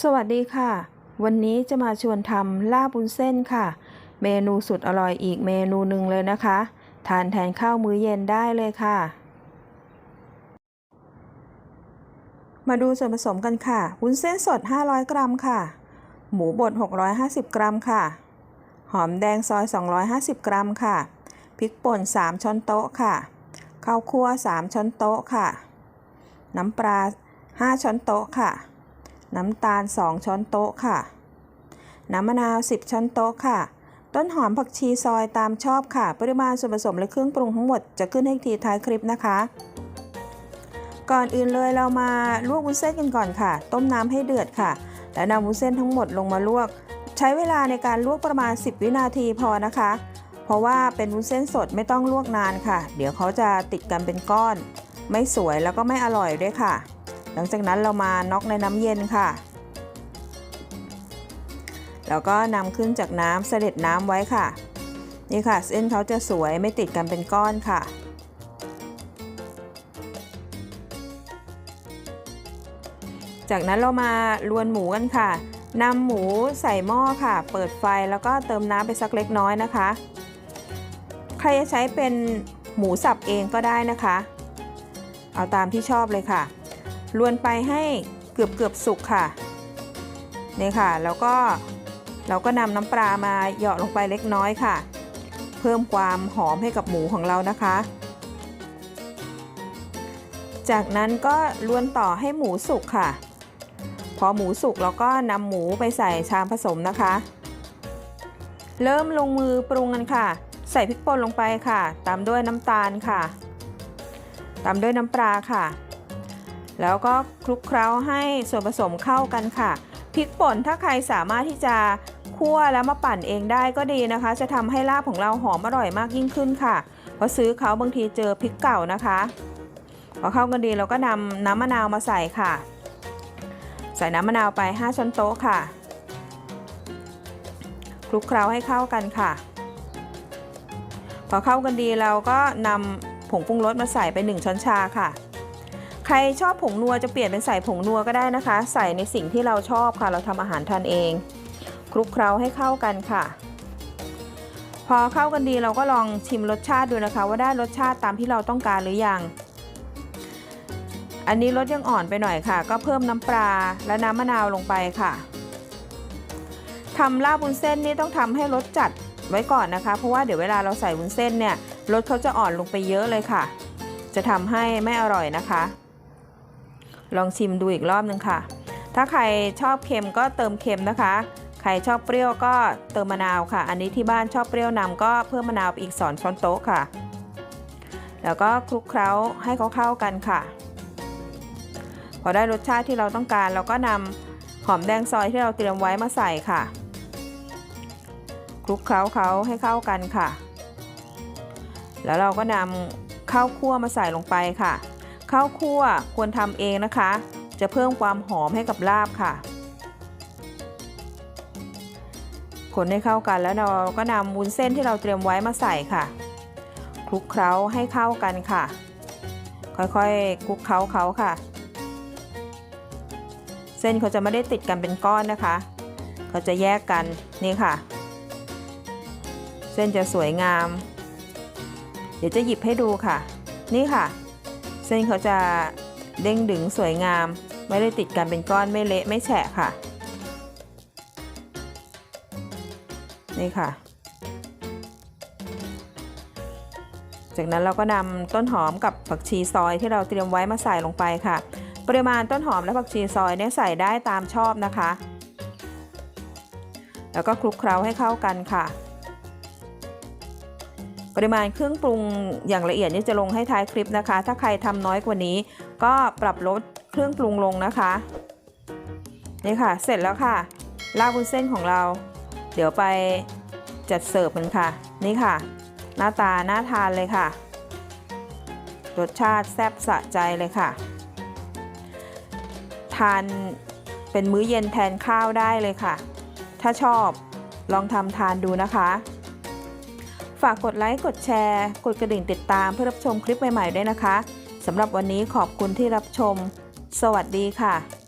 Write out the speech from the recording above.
สวัสดีค่ะ วันนี้จะมาชวนทำลาบบุญเส้นค่ะ เมนูสุดอร่อยอีกเมนูหนึ่งเลยนะคะ ทานแทนข้าวมื้อเย็นได้เลยค่ะ มาดูส่วนผสมกันค่ะวุ้นเส้นสด 500 กรัมค่ะ หมูบด 650 กรัมค่ะ หอมแดงซอย 250 กรัมค่ะ พริกป่น 3 ช้อนโต๊ะค่ะ ข้าวคั่ว 3 ช้อนโต๊ะค่ะ น้ำปลา 5 ช้อนโต๊ะค่ะ น้ำตาล 2 ช้อนโต๊ะค่ะ น้ำมะนาว 10 ช้อนโต๊ะค่ะ ต้นหอมผักชีซอยตามชอบค่ะ ปริมาณส่วนผสมและเครื่องปรุงทั้งหมดจะขึ้นให้ทีท้ายคลิปนะคะ ก่อนอื่นเลยเรามาลวกวุ้นเส้นกันก่อนค่ะ ต้มน้ำให้เดือดค่ะ แล้วนำวุ้นเส้นทั้งหมดลงมาลวก ใช้เวลาในการลวกประมาณ 10 วินาทีพอนะคะ เพราะว่าเป็นวุ้นเส้นสดไม่ต้องลวกนานค่ะ เดี๋ยวเขาจะติดกันเป็นก้อน ไม่สวยแล้วก็ไม่อร่อยด้วยค่ะ หลังจากนั้นเรามาน็อกในน้ำเย็นค่ะ แล้วก็นำขึ้นจากน้ำเสด็จน้ำไว้ค่ะ นี่ค่ะเส้นเขาจะสวยไม่ติดกันเป็นก้อนค่ะจากนั้นเรามาลวนหมูกันค่ะ นำหมูใส่หม้อค่ะ เปิดไฟแล้วก็เติมน้ำไปสักเล็กน้อยนะคะ ใครจะใช้เป็นหมูสับเองก็ได้นะคะ เอาตามที่ชอบเลยค่ะ ลวนไปให้เกือบเกือบสุกค่ะนี่ค่ะ แล้วก็เราก็นำน้ำปลามาเหยาะลงไปเล็กน้อยค่ะ เพิ่มความหอมให้กับหมูของเรานะคะ จากนั้นก็ลวนต่อให้หมูสุกค่ะ พอหมูสุกเราก็นำหมูไปใส่ชามผสมนะคะ เริ่มลงมือปรุงกันค่ะ ใส่พริกป่นลงไปค่ะ ตามด้วยน้ำตาลค่ะ ตามด้วยน้ำปลาค่ะ แล้วก็คลุกเคล้าให้ส่วนผสมเข้ากันค่ะ พริกป่นถ้าใครสามารถที่จะคั่วแล้วมาปั่นเองได้ก็ดีนะคะ จะทำให้ลาบของเราหอมอร่อยมากยิ่งขึ้นค่ะ เพราะซื้อเขาบางทีเจอพริกเก่านะคะ พอเข้ากันดีเราก็นำน้ำมะนาวมาใส่ค่ะ ใส่น้ำมะนาวไป 5ช้อนโต๊ะค่ะ คลุกเคล้าให้เข้ากันค่ะ พอเข้ากันดีเราก็นำผงปรุงรสมาใส่ไป 1 ช้อนชาค่ะ รชอบผงนัวจะเปลี่ยนเป็นใส่ผงนัวก็ได้นะคะ ใส่ในสิ่งที่เราชอบค่ะ เราทำอาหารทานเอง คลุกเคล้าให้เข้ากันค่ะ พอเข้ากันดีเราก็ลองชิมรสชาติดูนะคะ ว่าได้รสชาติตามที่เราต้องการหรือยัง อันนี้รสยังอ่อนไปหน่อยค่ะ ก็เพิ่มน้ำปลาและน้ำมะนาวลงไปค่ะทำลาบวุ้นเส้นนี่ต้องทำให้รสจัดไว้ก่อนนะคะ เพราะว่าเดี๋ยวเวลาเราใส่วุ้นเส้นเนี่ยรสเขาจะอ่อนลงไปเยอะเลยค่ะ จะทำให้ไม่อร่อยนะคะ ลองชิมดูอีกรอบนึงค่ะ ถ้าใครชอบเค็มก็เติมเค็มนะคะ ใครชอบเปรี้ยวก็เติมมะนาวค่ะ อันนี้ที่บ้านชอบเปรี้ยวนำก็เพิ่มมะนาวไปอีกสอนช้อนโต๊ะค่ะ แล้วก็คลุกเคล้าให้เขาเข้ากันค่ะ พอได้รสชาติที่เราต้องการเราก็นำหอมแดงซอยที่เราเตรียมไว้มาใส่ค่ะ คลุกเคล้าเขาให้เข้ากันค่ะ แล้วเราก็นำข้าวคั่วมาใส่ลงไปค่ะ ข้าวคั่วควรทำเองนะคะ จะเพิ่มความหอมให้กับลาบค่ะ คนให้เข้ากันแล้วเราก็นำวุ้นเส้นที่เราเตรียมไว้มาใส่ค่ะคลุกเคล้าให้เข้ากันค่ะ ค่อยๆคลุกเคล้าเขาค่ะ เส้นเขาจะไม่ได้ติดกันเป็นก้อนนะคะเขาจะแยกกันนี่ค่ะ เส้นจะสวยงาม เดี๋ยวจะหยิบให้ดูค่ะ นี่ค่ะ ส้นเขาจะเด้งดึงสวยงาม ไม่ได้ติดกันเป็นก้อนไม่เละไม่แฉะค่ะ นี่ค่ะ จากนั้นเราก็นำต้นหอมกับผักชีซอยที่เราเตรียมไว้มาใส่ลงไปค่ะ ปริมาณต้นหอมและผักชีซอยเนี่ยใส่ได้ตามชอบนะคะ แล้วก็คลุกเคล้าให้เข้ากันค่ะ ปริมาณเครื่องปรุงอย่างละเอียดนี่จะลงให้ท้ายคลิปนะคะ ถ้าใครทำน้อยกว่านี้ ก็ปรับลดเครื่องปรุงลงนะคะนี่ค่ะ เสร็จแล้วค่ะ ลาบวุ้นเส้นของเรา เดี๋ยวไปจัดเสิร์ฟกันค่ะ นี่ค่ะ หน้าตาน่าทานเลยค่ะ รสชาติแซ่บสะใจเลยค่ะ ทานเป็นมื้อเย็นแทนข้าวได้เลยค่ะ ถ้าชอบลองทำทานดูนะคะ ฝากกดไลค์ กดแชร์ กดกระดิ่งติดตามเพื่อรับชมคลิปใหม่ๆด้วยนะคะสำหรับวันนี้ขอบคุณที่รับชม สวัสดีค่ะ